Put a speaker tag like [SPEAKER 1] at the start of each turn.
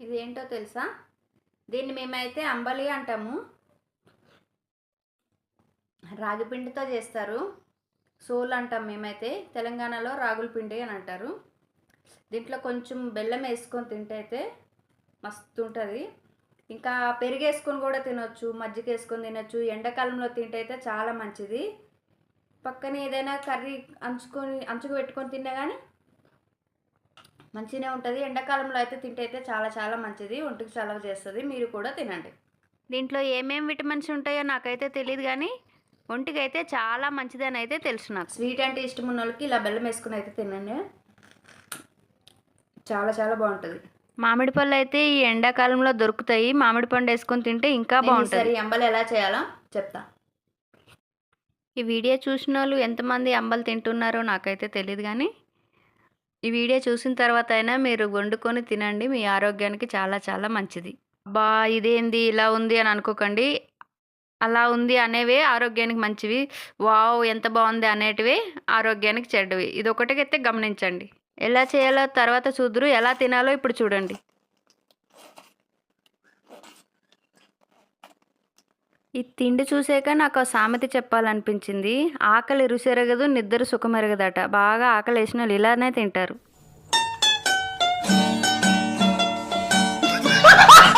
[SPEAKER 1] ఇది ఏంటో తెలుసా? దీన్ని మేమైతే అంబలి అంటాము. రాగి పిండితో చేస్తారు. సోల్ అంటాం మేమైతే. తెలంగాణలో రాగుల పిండి అని అంటారు. దీంట్లో కొంచెం బెల్లం వేసుకొని తింటే అయితే మస్తు ఉంటుంది ఇంకా పెరుగు వేసుకొని కూడా తినొచ్చు మజ్జిగ వేసుకొని తినొచ్చు. ఎండాకాలంలో తింటే అయితే చాలా మంచిది. పక్కన ఏదైనా కర్రీ అంచుకొని అంచుకు పెట్టుకొని తిన్నా కానీ మంచిగానే ఉంటుంది. ఎండాకాలంలో అయితే తింటే అయితే చాలా చాలా మంచిది. ఒంటికి చలవ చేస్తుంది. మీరు కూడా తినండి. దీంట్లో ఏమేం విటమిన్స్ ఉంటాయో నాకైతే తెలియదు కానీ ఒంటికి అయితే చాలా మంచిదని అయితే తెలుసు నాకు. స్వీట్ అంటే ఇష్టం ఉన్న వాళ్ళకి ఇలా బెల్లం వేసుకుని అయితే తినండి. చాలా చాలా బాగుంటుంది. మామిడి పళ్ళు అయితే ఈ ఎండాకాలంలో దొరుకుతాయి. మామిడి పండు వేసుకొని తింటే ఇంకా బాగుంటుంది. అంబలు ఎలా చేయాలో చెప్తా. ఈ వీడియో చూసిన వాళ్ళు ఎంతమంది అంబలు తింటున్నారో నాకైతే తెలియదు కానీ ఈ వీడియో చూసిన తర్వాత అయినా మీరు వండుకొని తినండి. మీ ఆరోగ్యానికి చాలా చాలా మంచిది. బా ఇదేంది? ఇలా ఉంది అని అనుకోకండి. అలా ఉంది అనేవే ఆరోగ్యానికి మంచివి. వావ్ ఎంత బాగుంది అనేటివే ఆరోగ్యానికి చెడ్డవి. ఇది ఒకటికైతే గమనించండి. ఎలా చేయాలో తర్వాత చూద్దరు. ఎలా తినాలో ఇప్పుడు చూడండి. ఈ తిండి చూసాక నాకు సామెతి సామెత చెప్పాలనిపించింది. ఆకలి రుచి నిద్ర సుఖమెరగదట. బాగా ఆకలి వేసిన వాళ్ళు ఇలానే తింటారు.